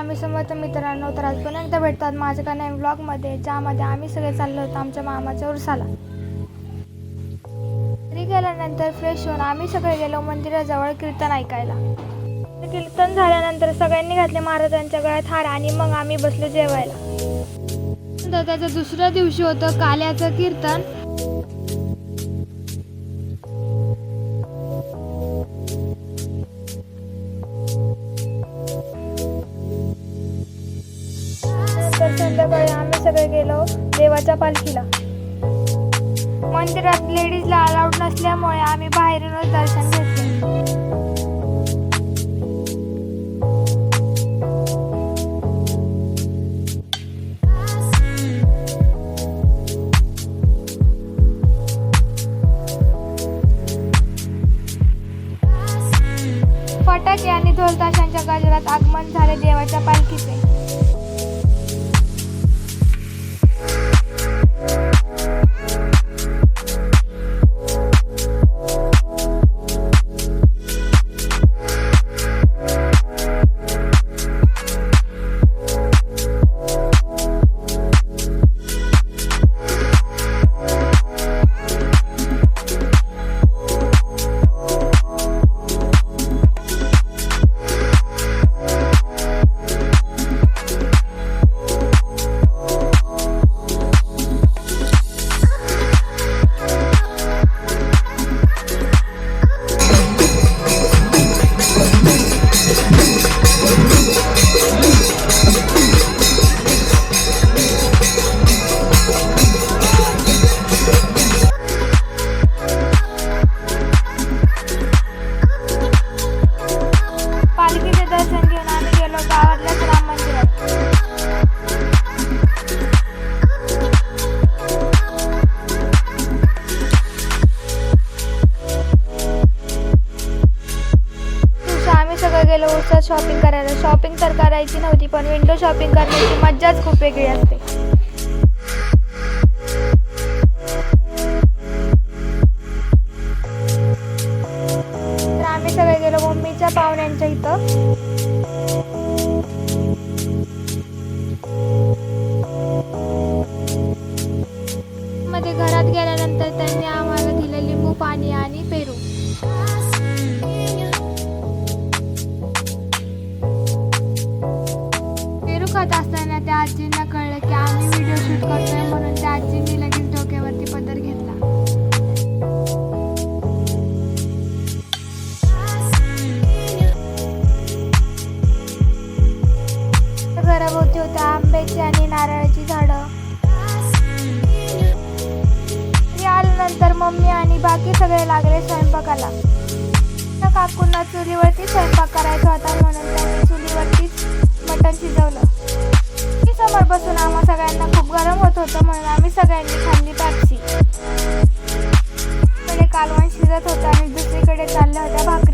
स्वामी समर्थ मित्रांनो तर आज पुन्हा एकदा भेटतात माझ्या का नवीन ब्लॉगमध्ये ज्यामध्ये आम्ही सगळे चाललो होतो आमच्या मामाच्या उरसाला घरी गेल्यानंतर फ्रेश होऊन आम्ही सगळे गेलो मंदिराजवळ कीर्तन ऐकायला. कीर्तन झाल्यानंतर सगळ्यांनी घातले महाराजांच्या गळ्यात हार आणि मग आम्ही बसलो जेवायला. त्याचं दुसऱ्या दिवशी होतं काल्याचं कीर्तन. सगळे गेलो देवाच्या पालखीला. मंदिरात लेडीजला अलाउड नसल्यामुळे आम्ही बाहेरूनच दर्शन घेतले. फटाके आणि ढोलताशांच्या गजरात आगमन झाले देवाच्या पालखीचे. गेलो उत्साह शॉपिंग करायला. शॉपिंग तर करायची नव्हती पण विंडो शॉपिंग करण्याची मज्जाच खूप वेगळी असते. तर आम्ही सगळे गेलो मम्मीच्या पाहुण्यांच्या इथं. मध्ये घरात गेल्यानंतर त्यांनी आंब्याची आणि नारळाची झाडं. मी आल्यानंतर मम्मी आणि बाकी सगळे लागले स्वयंपाकाला. त्या काकूंना चुलीवरती स्वयंपाक करायचा होता म्हणून त्यांनी चुलीवरतीच मटण शिजवलं. मी समोर बसून आम्हा सगळ्यांना खूप गरम होत होतं म्हणून आम्ही सगळ्यांनी खाल्ली पॅप्सी. इकडे कालवण शिजत होतं आणि दुसरीकडे चालल्या होत्या भाकरी.